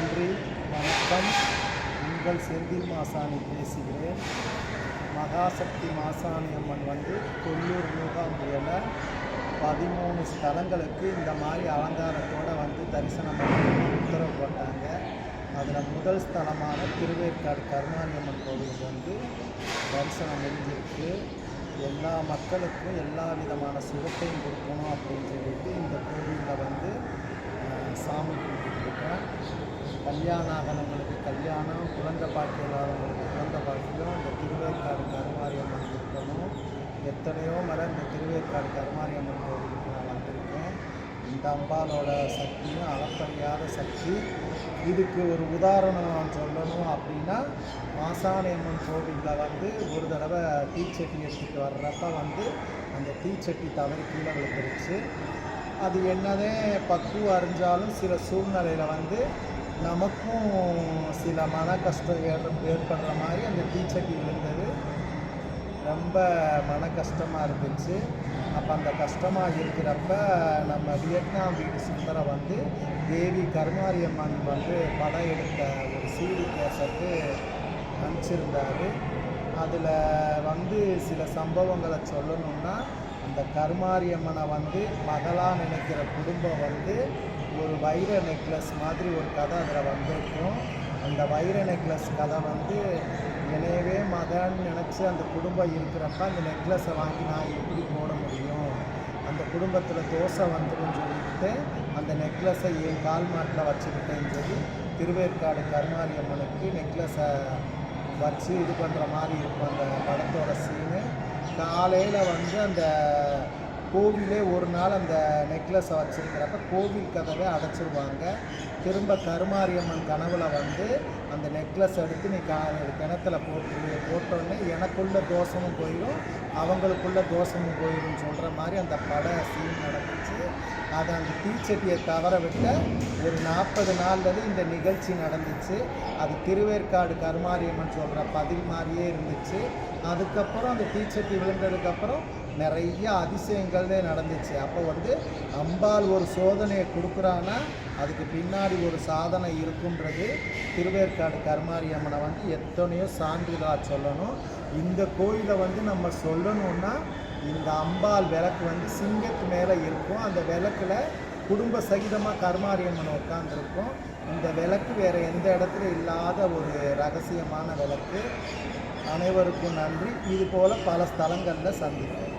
நன்றி வணக்கம். உங்கள் செந்தில் மாசாணி பேசுகிறேன். மகாசக்தி மாசாணி அம்மன் வந்து கொல்லூர் மூகாம்பியில் பதிமூணு ஸ்தலங்களுக்கு இந்த மாதிரி அலங்காரத்தோடு வந்து தரிசனம் பண்ணி உத்தரவு போட்டாங்க. அதில் முதல் ஸ்தலமான திருவேற்காடு கருமாரியம்மன் கோவில் வந்து தரிசனம் முடிஞ்சிருக்கு. எல்லா மக்களுக்கும் எல்லா விதமான சுகத்தையும் கொடுக்கணும் அப்படின்னு சொல்லிட்டு இந்த கோவிலில் வந்து அஹ், சாமி கும்பிட்டுருக்கேன் கல்யாணம் ஆகணவங்களுக்கு கல்யாணம் குழந்தை பாக்கியம் இல்லாதவங்களுக்கு குழந்தை பாக்கியம் இந்த திருவேற்காடு கருமாரியம்மன் இருக்கணும் எத்தனையோ முறை இந்த திருவேற்காடு கருமாரியம்மன் கோவிலுக்கு நான் வந்திருக்கேன். இந்த அம்பாலோட சக்தியும் அளப்பறியாத சக்தி. இதுக்கு ஒரு உதாரணம் சொல்லணும் அப்படின்னா மாசாணியம்மன் கோவிலில் வந்து ஒரு தடவை தீச்சட்டி எடுத்துட்டு வர்றப்ப வந்து அந்த தீச்சட்டி தவறி கீழே விழுந்துருச்சு. அது என்னதே பக்குவம் அறிஞ்சாலும் சில சூழ்நிலையில் வந்து நமக்கும் சில மன கஷ்டம் ஏற்ப ஏற்படுற மாதிரி அந்த தீச்சட்டி விழுந்தது. ரொம்ப மன கஷ்டமாக இருந்துச்சு. அப்போ அந்த கஷ்டமாக இருக்கிறப்ப நம்ம வியட்நாம் வீடு சுந்தரம் வந்து தேவி கருமாரியம்மன் வந்து படம் எடுத்த ஒரு சீடி கேசட்டு அனுப்பிச்சிருந்தாரு. அதில் வந்து சில சம்பவங்களை சொல்லணும்னா அந்த கருமாரியம்மனை வந்து மகளாக நினைக்கிற குடும்பம் வந்து ஒரு வைர நெக்லஸ் மாதிரி ஒரு கதை அதில் வந்திருக்கும். அந்த வைர நெக்லஸ் கதை வந்து எனவே மகன் நினச்சி அந்த குடும்பம் இருக்கிறப்ப அந்த நெக்லஸை வாங்கி நான் எப்படி போட முடியும்? அந்த குடும்பத்தில் தோசை வந்துடும் சொல்லிட்டு அந்த நெக்லஸை என் கால் மாட்டில் வச்சுக்கிட்டேன்னு சொல்லி திருவேற்காடு கருமாரியம்மனுக்கு நெக்லஸை வச்சு இது பண்ணுற மாதிரி இருக்கும் அந்த படத்தோட சீனு காலையில் வந்து அந்த கோவிலே ஒரு நாள் அந்த நெக்லஸை வச்சுருக்கிறப்ப கோவில் கதவை அடைச்சிருவாங்க. திரும்ப கருமாரியம்மன் கனவுல வந்து அந்த நெக்லஸ் எடுத்து நீ கா கிணத்துல போட்டு போட்டோடனே எனக்குள்ள தோஷமும் போயிடும் அவங்களுக்குள்ள தோஷமும் போயிடும் சொல்கிற மாதிரி அந்த பட சீன் நடந்துச்சு. அதை அந்த தீச்சட்டியை தவற விட்ட ஒரு நாற்பது நாள்லேருந்து இந்த நிகழ்ச்சி நடந்துச்சு. அது திருவேற்காடு கருமாரியம்மன் சொல்கிற பதில் மாதிரியே இருந்துச்சு. அதுக்கப்புறம் அந்த தீச்சட்டி விழுந்ததுக்கப்புறம் நிறைய அதிசயங்களே நடந்துச்சு. அப்போ வந்து அம்பாள் ஒரு சோதனையை கொடுக்குறான்னா அதுக்கு பின்னாடி ஒரு சாதனை இருக்குன்றது திருவேற்காடு கருமாரியம்மனை வந்து எத்தனையோ சான்றிதழாக சொல்லணும். இந்த கோயிலை வந்து நம்ம சொல்லணும்னா இந்த அம்பாள் விளக்கு வந்து சிங்கத்து மேலே இருக்கும். அந்த விளக்குல குடும்ப சகிதமாக கருமாரியம்மன் உட்காந்துருக்கும் இந்த விளக்கு வேறு எந்த இடத்துல இல்லாத ஒரு ரகசியமான விளக்கு. அனைவருக்கும் நன்றி. இது போல் பல ஸ்தலங்களில் சந்திப்போம்.